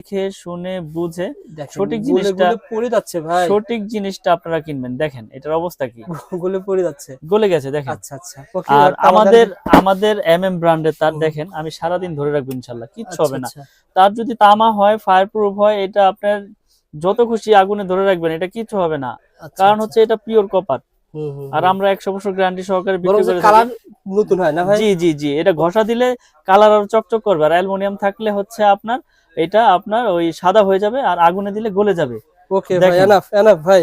দেখে শুনে বুঝে সঠিক জিনিসটা- পড়ে যাচ্ছে ভাই। সঠিক জিনিসটা আপনারা কিনবেন। দেখেন এটার অবস্থা কি? গুলে পড়ে যাচ্ছে। গলে গেছে দেখেন। আচ্ছা আচ্ছা আর আমাদের আমাদের এম এম ব্র্যান্ডের তার দেখেন আমি সারাদিন ধরে রাখব ইনশাল্লাহ কিচ্ছু আচ্ছা, হবে না। তার যদি তামা হয় ফায়ার প্রুফ হয় এটা আপনার যত খুশি আগুনে ধরে রাখবেন এটা কিচ্ছু হবে না। কারণ হচ্ছে এটা পিওর কপার আর আমরা একশো বছর গ্যারান্টি সহকারে বিক্রি করে কালার নতুন হয় না ভাই? জি জি জি এটা ঘষা দিলে কালার আর চকচক করবে। আর অ্যালুমিনিয়াম থাকলে হচ্ছে আপনার এটা আপনার ওই সাদা হয়ে যাবে আর আগুনে দিলে গলে যাবে ওকে ভাই। এনাফ এনাফ ভাই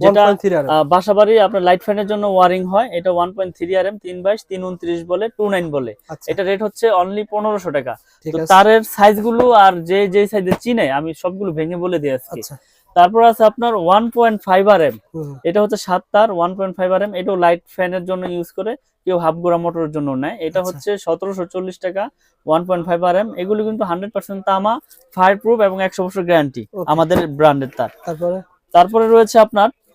যেটা 1.3 আহ, বাসাবাড়ি আপনার লাইট ফ্যানের জন্য ওয়ারিং হয়। এটা one point three R M তিন বাইশ তিন উনত্রিশ বলে টু নাইন বলে। আচ্ছা। এটা রেট হচ্ছে অনলি টাকা। তো তারের আর যে যে সাইজে চিনে আমি সবগুলো ভেঙে বলে দিয়ে আজকে। আচ্ছা। তারপর আছে আপনার। এটা হচ্ছে সাত তার এটাও লাইট ফ্যানের জন্য ইউজ করে কেউ হাফ গোড়া মোটরের জন্য নেয়। এটা আচ্ছা। হচ্ছে সতেরোশো চল্লিশ টাকা one point five R M এগুলো কিন্তু হান্ড্রেড পার্সেন্ট তামা ফায়ার প্রুফ এবং একশো বছর গ্যারান্টি আমাদের ব্র্যান্ডের তার। তারপরে? তারপরে রয়েছে আপনার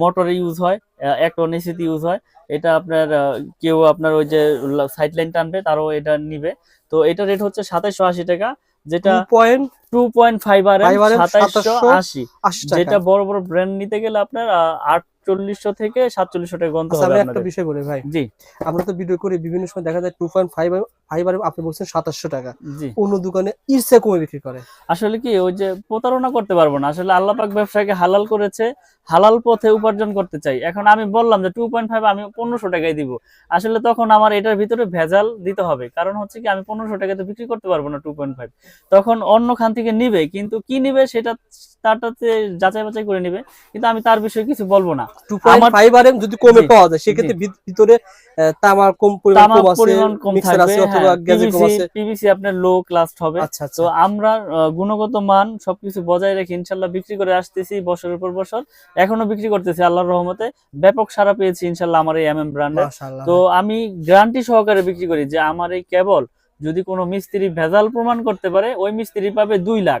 মোটরে ইউজ হয় টন ইউজ হয়। এটা আপনার কেউ আপনার ওই যে সাইড লাইন টানবে তারও এটা নিবে। তো এটা রেট হচ্ছে সাতাইশো আশি টাকা যেটা 2.80 two point five R M 5 RM, সাতাইশো আশি। যেটা বড় বড় ব্র্যান্ড নিতে গেলে আপনার আটচল্লিশশো থেকে সাতচল্লিশশো টাকা গন্তে আচ্ছা হবে একটা বিষয় বলি ভাই। জি। আমরা তো ভিডিও করি বিভিন্ন সময় দেখা যায় 2.5 ফাইভ আর আপনি বলছেন 2700 টাকা। জি। অন্য দোকানে ইরসে কমে বিক্রি করে। আসলে কি ওই যে প্রতারণা করতে পারব না। আসলে আল্লাহ পাক ব্যবসাকে হালাল করেছে হালাল পথে উপার্জন করতে চাই। এখন আমি বললাম যে টু পয়েন্ট ফাইভ আমি পনেরোশো টাকায় দিব। আসলে তখন আমার এটার ভিতরে ভেজাল দিতে হবে। কারণ হচ্ছে কি আমি পনেরোশো টাকায় তো বিক্রি করতে পারব না টু পয়েন্ট ফাইভ তখন অন্য খান থেকে নিবে কিন্তু কি নিবে সেটা তারটাতে যাচাই বাছাই করে নিবে। কিন্তু আমি তার বিষয়ে কিছু বলব না। 2.5 আর যদি কমে পাওয়া যায় সেক্ষেত্রে ভিত- ভিতরে তামার কম পরিমাণ কম আছে পরিমাণ কম থাকবে অথবা গ্যাজে কম আছে। পিভিসি আপনার লো ক্লাস হবে। আচ্ছা আচ্ছা। তো আমরা গুণগত মান সবকিছু বজায় রেখে ইনশাল্লাহ বিক্রি করে আসতেছি বছরের পর বছর। এখনও বিক্রি করতেছি আল্লাহর রহমতে। ব্যাপক সারা পেয়েছি ইনশাল্লাহ আমার এই এম এম ব্র্যান্ডের তো আমি গ্যারান্টি সহকারে বিক্রি করি যে আমার এই কেবল যদি কোনো মিস্ত্রি ভেজাল প্রমাণ করতে পারে ওই মিস্ত্রি পাবে দুই লাখ।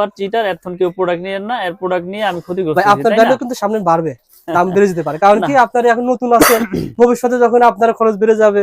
বাটপার চিটার এখন কেউ প্রোডাক্ট নিয়ে না এর প্রোডাক্ট নিয়ে আমি ক্ষতিগ্রস্ত ভাই আপনার তাই কিন্তু সামনে বাড়বে। দাম বেড়ে যেতে পারে। কারণ কি আপনারা এখন নতুন আছেন ভবিষ্যতে যখন আপনার খরচ বেড়ে যাবে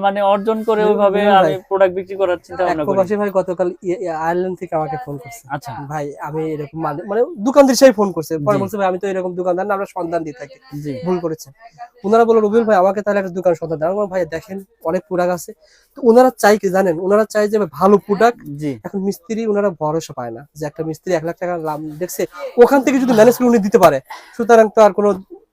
মানে অর্জন করে ওইভাবে আমি প্রোডাক্ট বিক্রি করার চিন্তা ভাবনা করি। প্রবাসী ভাই গতকাল আয়ারল্যান্ড থেকে আমাকে ফোন করছে। আচ্ছা। ভাই আমি এরকম মানে- মানে দোকানদার সেই ফোন করছে। পরে বলছে ভাই আমি তো এরকম দোকানদার না আমরা সন্ধান দিয়ে থাকি। ভুল করেছে। ওনারা বলল রবিউল ভাই আমাকে তাহলে একটা দোকান সন্ধান দেন আমি ভাই দেখেন অনেক প্রোডাক্ট আছে। তো ওনারা চাই কি জানেন? ওনারা চাই যে ভালো প্রোডাক্ট এখন মিস্ত্রি ওনারা ভরসা পায় না যে একটা মিস্ত্রি এক লাখ টাকা লাভ দেখছে ওখান থেকে যদি ম্যানেজ করে উনি দিতে পারে। সুতরাং তো আর কোনো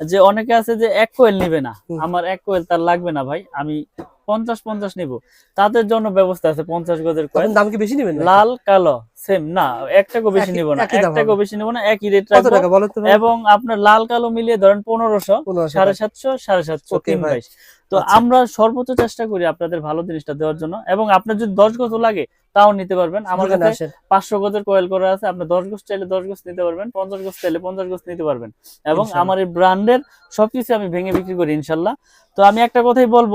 যে অনেকে আছে যে এক কোয়েল নিবে না। আমার এক কোয়েল তার লাগবে না ভাই আমি পঞ্চাশ পঞ্চাশ নিব। তাদের জন্য ব্যবস্থা আছে পঞ্চাশ গজের কোয়েল দাম কি বেশি নেবেন লাল কালো। সেম না বেশি নিব না। বেশি নিব না একই রেট রাখব। টাকা এবং আপনার লাল কালো মিলিয়ে ধরেন পনেরোশো পনেরোশো সাড়ে টাকা। সাতশো সাড়ে সাতশো Okay, তিন ভাই। বাইশ। তো আচ্ছা। আমরা সর্বোচ্চ চেষ্টা করি আপনাদের ভালো জিনিসটা দেওয়ার জন্য। এবং আপনার যদি দশ গজ লাগে তাও নিতে পারবেন। আমার কাছে আসেন। পাঁচশো গজের কয়েল করা আছে। আপনি দশ গজ চাইলে দশ গজ নিতে পারবেন পঞ্চাশ গজ চাইলে পঞ্চাশ গজ নিতে পারবেন। এবং আমার এই ব্র্যান্ডের সবকিছু আমি ভেঙে বিক্রি করি ইনশাল্লাহ। তো আমি একটা কথাই বলব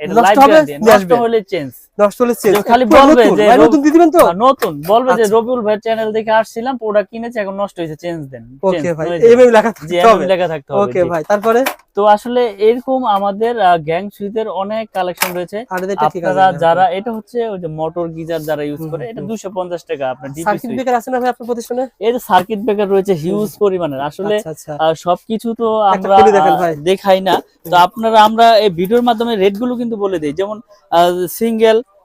এটা লাইভ লাইফ গ্যারান্টি নষ্ট হলে চেঞ্জ নষ্ট হলে চেঞ্জ। যে খালি বলবে যে নতুন দিবেন তো? নতুন। বলবে যে আচ্ছা। রবিউল ভাই চ্যানেল দেখে আসছিলাম প্রোডাক্ট কিনেছি এখন নষ্ট হয়েছে চেঞ্জ দেন। ওকে ভাই হয়ে এম যাবে। এম লেখা থাকতে হবে। লেখা থাকতে হবে ওকে ভাই তারপরে? তো আসলে এরকম আমাদের গ্যাং সুইচের অনেক কালেকশন রয়েছে। আর এটা ঠিক আছে আপনারা যারা এটা হচ্ছে ওই যে মোটর গিজার যারা ইউজ করে এটা হুম। দুশো পঞ্চাশ টাকা আপনার সার্কিট ব্রেকার আছে না ভাই আপনার প্রতিষ্ঠানে? এই যে সার্কিট ব্রেকার রয়েছে হিউজ পরিমাণের। আসলে আচ্ছা আচ্ছা। সবকিছু তো আমরা। দেখাই না। তো আপনারা আমরা এই ভিডিওর মাধ্যমে রেটগুলো কিন্তু বলে দিই। যেমন সিঙ্গেল